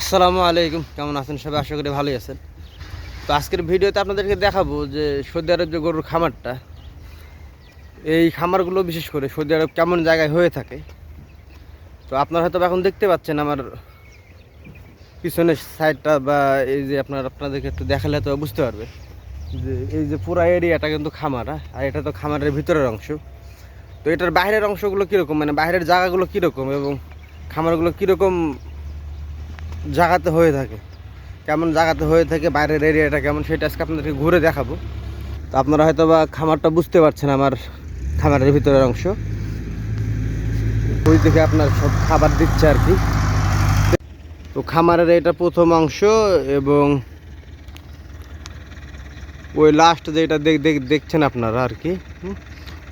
আসসালামু আলাইকুম, কেমন আছেন? সবাই আশা করি ভালোই আছেন। তো আজকের ভিডিওতে আপনাদেরকে দেখাবো যে সৌদি আরব যে গরুর খামারটা, এই খামারগুলো বিশেষ করে সৌদি আরব কেমন জায়গায় হয়ে থাকে। তো আপনারা হয়তো এখন দেখতে পাচ্ছেন আমার পিছনের সাইডটা বা এই যে আপনার, আপনাদেরকে একটু দেখালে তো বুঝতে পারবে যে এই যে পুরা এরিয়াটা কিন্তু খামার হ্যাঁ? আর এটা তো খামারের ভিতরের অংশ। তো এটার বাইরের অংশগুলো কীরকম? মানে বাইরের জায়গাগুলো কীরকম এবং খামারগুলো কীরকম জায়গাতে হয়ে থাকে। কেমন জায়গাতে হয়ে থাকে, বাইরের এরিয়াটা কেমন সেটা আজকে আপনাদেরকে ঘুরে দেখাবো। তো আপনারা হয়তো বা খামারটা বুঝতে পারছেন আমার খামারের ভিতরের অংশ। ওই থেকে আপনার সব খাবার দিচ্ছে আর কি। তো খামারের এটা প্রথম অংশ এবং ওই লাস্ট যেটা দেখ, দেখ- দেখছেন আপনারা আর কি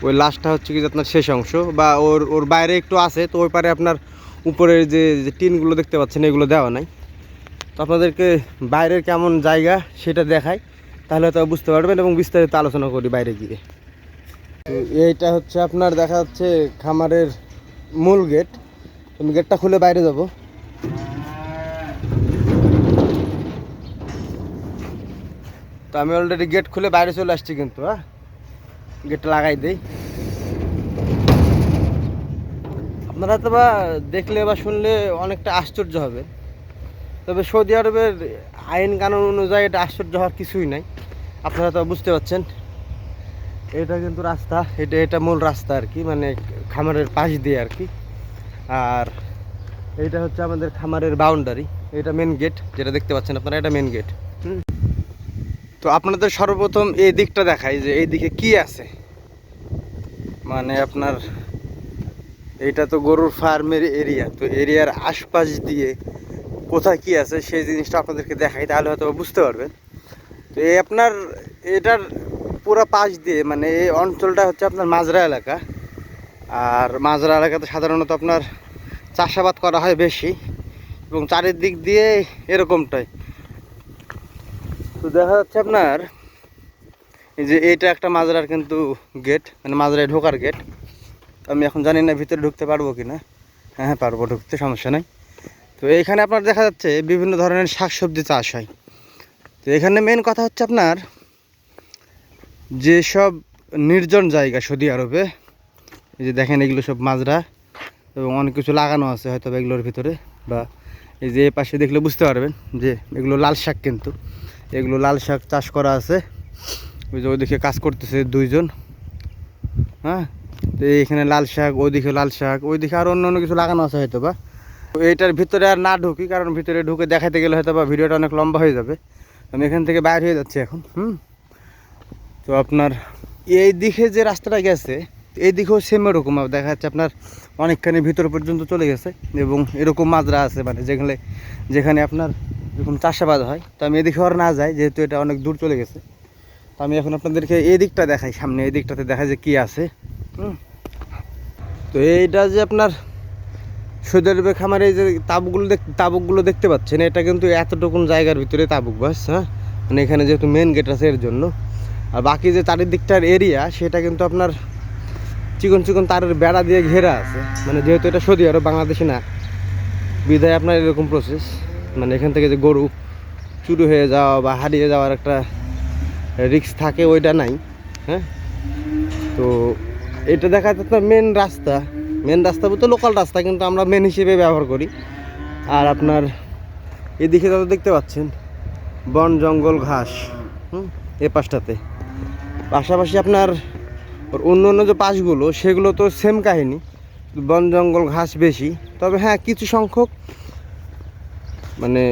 ওই লাস্টটা হচ্ছে কি আপনার শেষ অংশ বা ওর ওর বাইরে একটু আছে, তো ওই পারে আপনার উপরের যে টিনগুলো দেখতে পাচ্ছেন, এগুলো দেওয়া নাই। তো আপনাদেরকে বাইরের কেমন জায়গা সেটা দেখাই, তাহলে তো বুঝতে পারবেন এবং বিস্তারিত আলোচনা করি বাইরে গিয়ে। তো এইটা হচ্ছে আপনার দেখা যাচ্ছে খামারের মূল গেট। আমি গেটটা খুলে বাইরে যাব। তো আমি অলরেডি গেট খুলে বাইরে চলে আসছি কিন্তু হ্যাঁ? গেটটা লাগাই দেই। আপনারা তো বা দেখলে বা শুনলে অনেকটা আশ্চর্য হবে। তবে সৌদি আরবের আইন কানুন অনুযায়ী এটা আশ্চর্য হওয়ার কিছুই নাই। আপনারা তো বুঝতে পারছেন। এটা কিন্তু রাস্তা, এটা এটা মূল রাস্তা আর কি মানে খামারের পাশ দিয়ে আর কি। আর এইটা হচ্ছে আমাদের খামারের বাউন্ডারি এটা মেন গেট যেটা দেখতে পাচ্ছেন আপনারা, এটা মেন গেট তো আপনাদের সর্বপ্রথম এই দিকটা দেখাই যে এই দিকে কি আছে। মানে আপনার এইটা তো গরুর ফার্মের এরিয়া, তো এরিয়ার আশপাশ দিয়ে কোথায় কি আছে সেই জিনিসটা আপনাদেরকে দেখাই, তাহলে হয়তো বুঝতে পারবেন। তো এই আপনার, এটার পুরো পাশ দিয়ে মানে এই অঞ্চলটা হচ্ছে আপনার মাজরা এলাকা। আর মাজরা এলাকাতে সাধারণত আপনার চাষাবাদ করা হয় বেশি, এবং চারিদিক দিয়ে এরকমটাই। তো দেখা যাচ্ছে আপনার, এই যে এটা একটা মাজরার কিন্তু গেট মানে মাজরায় ঢোকার গেট আমি এখন জানি না ভিতরে ঢুকতে পারব কি না হ্যাঁ হ্যাঁ পারব, ঢুকতে সমস্যা নেই। তো এইখানে আপনার দেখা যাচ্ছে বিভিন্ন ধরনের শাকসবজি চাষ হয়। তো এখানে মেন কথা হচ্ছে আপনার যেসব নির্জন জায়গা সৌদি আরবে, এই যে দেখেন এগুলো সব মাজরা এবং অনেক কিছু লাগানো আছে হয়তো এগুলোর ভিতরে বা এই যে পাশে দেখলে বুঝতে পারবেন যে এগুলো লাল শাক কিন্তু। এগুলো লাল শাক চাষ করা আছে। ওই যে ওইদিকে কাজ করতেছে দুইজন। হ্যাঁ তো এইখানে লাল শাক, ওইদিকে লাল শাক, ওইদিকে আর অন্য অন্য কিছু লাগানো আছে হয়তো বা এইটার ভিতরে আর না ঢুকি, কারণ ভিতরে ঢুকে দেখাতে গেলে হয়তো বা ভিডিওটা অনেক লম্বা হয়ে যাবে। আমি এখান থেকে বাইর হয়ে যাচ্ছি এখন, হুম? তো আপনার এই দিকে যে রাস্তাটা গেছে এই দিকেও সেম এরকম দেখা যাচ্ছে আপনার অনেকখানি ভিতর পর্যন্ত চলে গেছে এবং এরকম মাজরা আছে মানে যেখানে যেখানে আপনার এরকম চাষাবাদ হয়। তো আমি এদিকে আর না যাই, যেহেতু এটা অনেক দূর চলে গেছে। তো আমি এখন আপনাদেরকে এই দিকটা দেখাই, সামনে এই দিকটাতে দেখা যায় কী আছে, হুম? তো এইটা যে আপনার সৌদি আরবের খামারে এই যে তাবুকগুলো দেখ তাবুকগুলো দেখতে পাচ্ছেন, এটা কিন্তু এতটুকুন জায়গার ভিতরে তাবুক বাস হ্যাঁ মানে এখানে যেহেতু মেন গেট আছে এর জন্য। আর বাকি যে চারিদিকটার এরিয়া সেটা কিন্তু আপনার চিকন চিকন তারের বেড়া দিয়ে ঘেরা আছে। মানে যেহেতু এটা সৌদি আরব, বাংলাদেশে না। বিধায় আপনার এরকম প্রসেস মানে এখান থেকে যে গরু চুরি হয়ে যাওয়া বা হারিয়ে যাওয়ার একটা রিস্ক থাকে, ওইটা নাই। হ্যাঁ? তো এটা দেখা যাচ্ছে মেন রাস্তা। মেন রাস্তা বলতে লোকাল রাস্তা, কিন্তু আমরা মেন হিসেবে ব্যবহার করি। আর আপনার এদিকে তো দেখতে পাচ্ছেন, বন, জঙ্গল, ঘাস, হুম, এ পাশটাতে। পাশাপাশি আপনার অন্য অন্য যে পাশগুলো, সেগুলো তো সেম কাহিনী। বন, জঙ্গল, ঘাস বেশি। তবে হ্যাঁ কিছু সংখ্যক মানে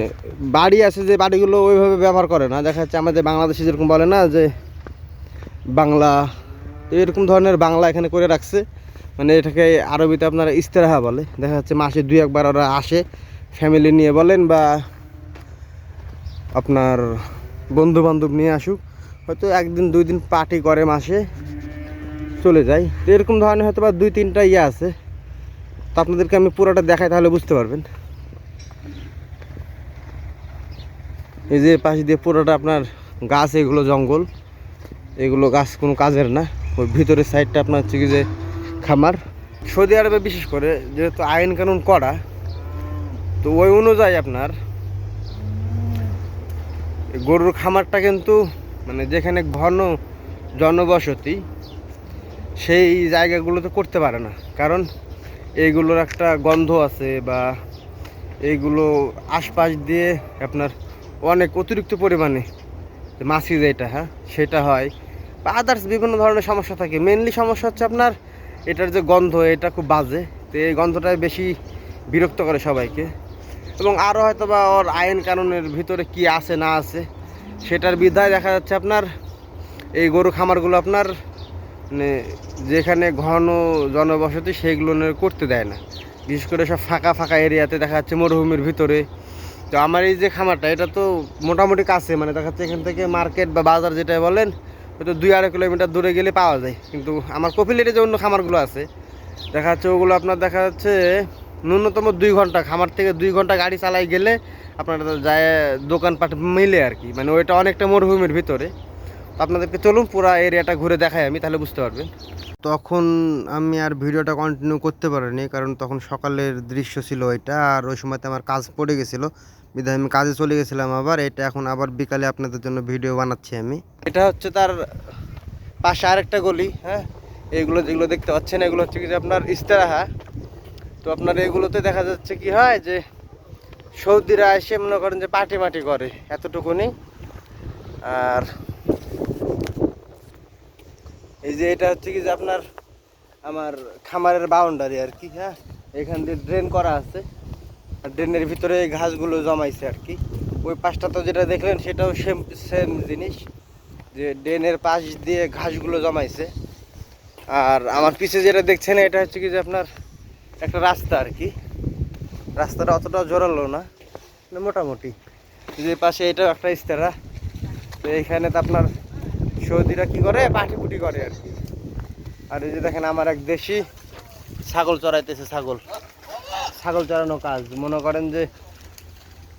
বাড়ি আছে যে বাড়িগুলো ওইভাবে ব্যবহার করে না। দেখা যাচ্ছে আমাদের বাংলাদেশে যেরকম বলে না যে বাংলা এরকম ধরনের বাংলা এখানে করে রাখছে। মানে এটাকে আরবিতে আপনারা ইস্তেরাহা বলে। দেখা যাচ্ছে মাসে দুই একবার ওরা আসে ফ্যামিলি নিয়ে বলেন বা আপনার বন্ধু বান্ধব নিয়ে আসুক। হয়তো একদিন, দুই দিন পার্টি করে মাসে চলে যায়। তো এরকম ধরনের হয়তো বা দুই তিনটা ইয়ে আছে। তো আপনাদেরকে আমি পুরোটা দেখাই তাহলে বুঝতে পারবেন। এই যে পাশ দিয়ে পুরোটা আপনার গাছ, এগুলো জঙ্গল। এগুলো গাছ কোনো কাজের না। ওই ভিতরের সাইডটা আপনার হচ্ছে কি যে খামার। সৌদি আরবে বিশেষ করে যেহেতু আইন কানুন করা, তো ওই অনুযায়ী আপনার গরুর খামারটা কিন্তু মানে যেখানে ঘন জনবসতি, সেই জায়গাগুলোতে করতে পারে না। কারণ এইগুলোর একটা গন্ধ আছে বা এইগুলো আশপাশ দিয়ে আপনার অনেক অতিরিক্ত পরিমাণে মাছি যেটা হ্যাঁ সেটা হয়। আদার্স বিভিন্ন ধরনের সমস্যা থাকে। মেনলি সমস্যা হচ্ছে আপনার, এটার যে গন্ধ, এটা খুব বাজে। তো এই গন্ধটাই বেশি বিরক্ত করে সবাইকে। এবং আরও হয়তো বা ওর আইন কানুনের ভিতরে কি আছে, না আছে, সেটার বিধায় দেখা যাচ্ছে আপনার, এই গরু খামারগুলো আপনার মানে যেখানে ঘন জনবসতি সেগুলো করতে দেয় না। বিশেষ করে সব ফাঁকা ফাঁকা এরিয়াতে দেখা যাচ্ছে মরুভূমির ভিতরে। তো আমার এই যে খামারটা, এটা তো মোটামুটি কাছে মানে দেখা যাচ্ছে এখান থেকে মার্কেট বা বাজার যেটা বলেন হয়তো দুই আড়াই কিলোমিটার দূরে গেলে পাওয়া যায়। কিন্তু আমার কপিলেটে যে অন্য খামারগুলো আছে, দেখা যাচ্ছে ওগুলো আপনার দেখা যাচ্ছে ন্যূনতম দুই ঘণ্টা, খামার থেকে দুই ঘণ্টা গাড়ি চালাই গেলে আপনার যায় দোকানপাট মিলে আর কি। মানে ওইটা অনেকটা মরুভূমির ভিতরে। আপনাদেরকে চলুন পুরো এরিয়াটা ঘুরে দেখাই আমি তাহলে বুঝতে পারবেন। তখন আমি আর ভিডিওটা কন্টিনিউ করতে পারিনি কারণ তখন সকালের দৃশ্য ছিল ওইটা আর ওই সময়তে আমার কাজ পড়ে গেছিল। বিধায় আমি কাজে চলে গেছিলাম আবার এটা এখন আবার বিকালে আপনাদের জন্য ভিডিও বানাচ্ছি আমি। এটা হচ্ছে তার পাশে আরেকটা গলি হ্যাঁ? এগুলো যেগুলো দেখতে পাচ্ছেন এগুলো হচ্ছে কি যে আপনার ইস্তেরাহা। তো আপনার এগুলোতে দেখা যাচ্ছে কি হয় যে সৌদিরা এসে মনে করেন যে পাটি মাটি করে এতটুকুনি। আর এই যে এটা হচ্ছে কি যে আপনার আমার খামারের বাউন্ডারি আর কি হ্যাঁ? এখান দিয়ে ড্রেন করা আছে। আর ড্রেনের ভিতরে এই ঘাসগুলো জমাইছে আর কি। ওই পাশটা তো যেটা দেখলেন, সেটাও সেম সেম জিনিস। যে ড্রেনের পাশ দিয়ে ঘাসগুলো জমাইছে। আর আমার পিছে যেটা দেখছেন, এটা হচ্ছে কি যে আপনার একটা রাস্তা আর কি। রাস্তাটা অতটা জোরালো না, মোটামুটি। যে পাশে এটাও একটা ইস্তারা। তো এইখানে তো আপনার সৌদিরা কি করে? পাটি পুটি করে আর কি। আর এই যে দেখেন আমার এক দেশি ছাগল চড়াইতেছে, ছাগল। ছাগল চড়ানো কাজ। মনে করেন যে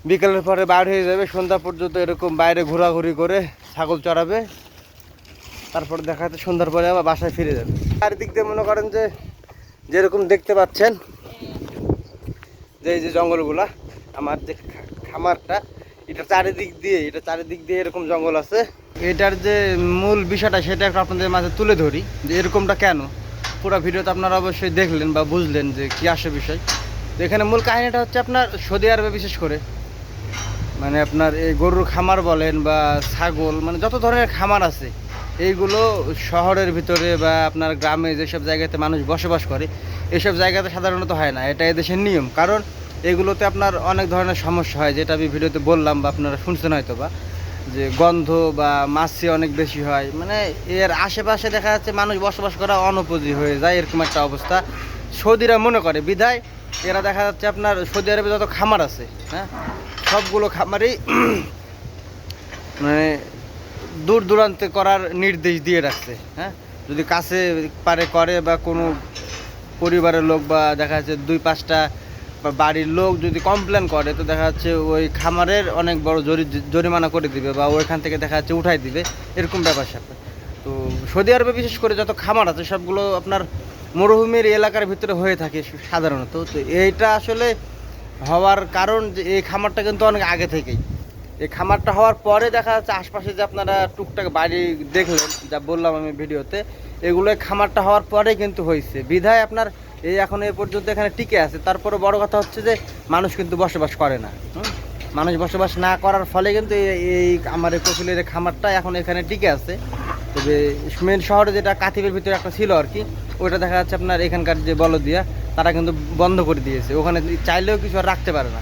বিকেলের পরে বাইরে হয়ে যাবে, সন্ধ্যা পর্যন্ত এরকম বাইরে ঘোরাঘুরি করে ছাগল চড়াবে। তারপরে দেখা যাচ্ছে সন্ধ্যার পরে আবার বাসায় ফিরে যাবে। চারিদিক দিয়ে মনে করেন যে যেরকম দেখতে পাচ্ছেন, যে এই যে জঙ্গলগুলা, আমার যে খামারটা, এটা চারিদিক দিয়ে, এটা চারিদিক দিয়ে এরকম জঙ্গল আছে। এটার যে মূল বিষয়টা সেটা একটু আপনাদের মাঝে তুলে ধরি যে এরকমটা কেন? পুরো ভিডিওতে আপনারা অবশ্যই দেখলেন বা বুঝলেন যে কি আসে বিষয়। তো এখানে মূল কাহিনীটা হচ্ছে আপনার সৌদি আরবে বিশেষ করে। মানে আপনার এই গরুর খামার বলেন বা ছাগল মানে যত ধরনের খামার আছে, এইগুলো শহরের ভিতরে বা আপনার গ্রামে যেসব জায়গাতে মানুষ বসবাস করে, এসব জায়গাতে সাধারণত হয় না। এটা এদেশের নিয়ম। কারণ এগুলোতে আপনার অনেক ধরনের সমস্যা হয়, যেটা আমি ভিডিওতে বললাম বা আপনারা শুনছেন হয়তো বা যে গন্ধ বা মাছি অনেক বেশি হয়। মানে এর আশেপাশে দেখা যাচ্ছে মানুষ বসবাস করা অনুপযোগী হয়ে যায়, এরকম একটা অবস্থা। সৌদিরা মনে করে বিধায় এরা দেখা যাচ্ছে আপনার সৌদি আরবে যত খামার আছে হ্যাঁ সবগুলো খামারই মানে দূর দূরান্তে করার নির্দেশ দিয়ে রাখছে হ্যাঁ। যদি কাছে পারে করে বা কোনো পরিবারের লোক বা দেখা যাচ্ছে দুই পাঁচটা বাড়ির লোক যদি কমপ্লেন করে, তো দেখা যাচ্ছে ওই খামারের অনেক বড় জরি, জরিমানা করে দিবে বা ওইখান থেকে দেখা যাচ্ছে উঠাই দিবে। এরকম ব্যাপার স্যাপার। তো সৌদি আরবে বিশেষ করে যত খামার আছে, সবগুলো আপনার মরুভূমির এলাকার ভিতরে হয়ে থাকে সাধারণত। তো এইটা আসলে হওয়ার কারণ যে এই খামারটা কিন্তু অনেক আগে থেকেই। এই খামারটা হওয়ার পরে দেখা যাচ্ছে আশপাশে যে আপনারা টুকটাক বাড়ি দেখলেন, যা বললাম আমি ভিডিওতে, এগুলো খামারটা হওয়ার পরে কিন্তু হয়েছে। বিধায় আপনার এই এখন এ পর্যন্ত এখানে টিকে আছে। তারপরে বড় কথা হচ্ছে যে, মানুষ কিন্তু বসবাস করে না? মানুষ বসবাস না করার ফলে কিন্তু এই- আমার এই কচুলের খামারটা এখন এখানে টিকে আছে। তবে মেন শহরে যেটা কাতিবের ভিতরে একটা ছিল আর কি, ওইটা দেখা যাচ্ছে আপনার এখানকার যে বলদিয়া, তারা কিন্তু বন্ধ করে দিয়েছে। ওখানে চাইলেও কিছু আর রাখতে পারে না?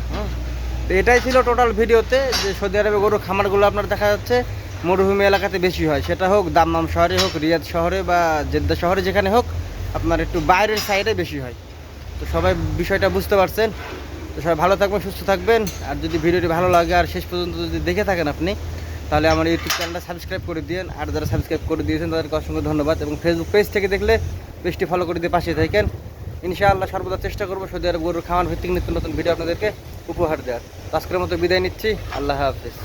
তো এটাই ছিল টোটাল ভিডিওতে যে সৌদি আরবে গরুর খামারগুলো আপনার দেখা যাচ্ছে। মরুভূমি এলাকাতে বেশি হয়। সেটা হোক দাম্মাম শহরে হোক, রিয়াদ শহরে বা জেদ্দা শহরে যেখানে হোক, আপনার একটু বাইরের সাইডে বেশি হয়। তো সবাই বিষয়টা বুঝতে পারছেন। তো সবাই ভালো থাকবেন, সুস্থ থাকবেন। আর যদি ভিডিওটি ভালো লাগে আর শেষ পর্যন্ত যদি দেখে থাকেন আপনি, তাহলে আমার ইউটিউব চ্যানেলটা সাবস্ক্রাইব করে দিন আর যারা সাবস্ক্রাইব করে দিয়েছেন, তাদেরকে অসংখ্য ধন্যবাদ। এবং ফেসবুক পেজ থেকে দেখলে পেজটি ফলো করে দিয়ে পাশে থাকেন। ইনশাআল্লাহ সর্বদা চেষ্টা করব সৌদি আরব গরুর খামার ভিত্তিক নিত্য নতুন ভিডিও আপনাদেরকে উপহার দেওয়ার। আজকের মতো বিদায় নিচ্ছি। আল্লাহ হাফিজ।